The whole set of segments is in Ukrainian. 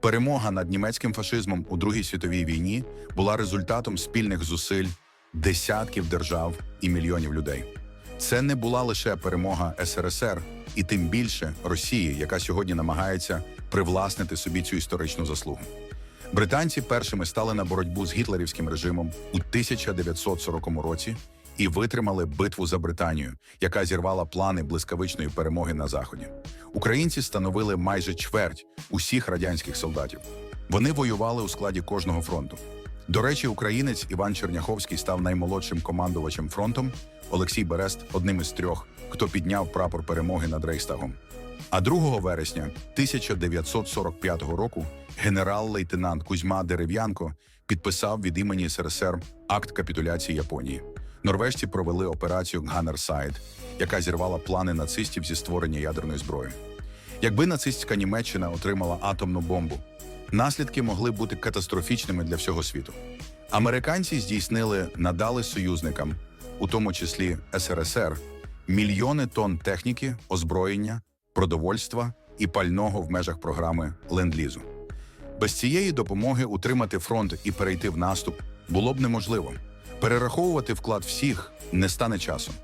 Перемога над німецьким фашизмом у Другій світовій війні була результатом спільних зусиль десятків держав і мільйонів людей. Це не була лише перемога СРСР, і тим більше Росії, яка сьогодні намагається привласнити собі цю історичну заслугу. Британці першими стали на боротьбу з гітлерівським режимом у 1940 році і витримали битву за Британію, яка зірвала плани блискавичної перемоги на заході. Українці становили майже чверть усіх радянських солдатів. Вони воювали у складі кожного фронту. До речі, українець Іван Черняховський став наймолодшим командувачем фронтом. Олексій Берест одним із трьох, хто підняв прапор перемоги над Рейхстагом. А 2 вересня 1945 року генерал-лейтенант Кузьма Дерев'янко підписав від імені СРСР акт капітуляції Японії. Норвежці провели операцію Ганнерсайд, яка зірвала плани нацистів зі створення ядерної зброї. Якби нацистська Німеччина отримала атомну бомбу, наслідки могли бути катастрофічними для всього світу. Американці здійснили надали союзникам, у тому числі СРСР, мільйони тонн техніки, озброєння, продовольства і пального в межах програми Ленд-Лізу. Без цієї допомоги утримати фронт і перейти в наступ було б неможливо. Перераховувати вклад всіх не стане часом.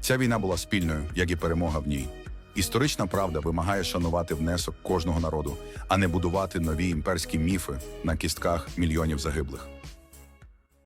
Ця війна була спільною, як і перемога в ній. Історична правда вимагає шанувати внесок кожного народу, а не будувати нові імперські міфи на кістках мільйонів загиблих.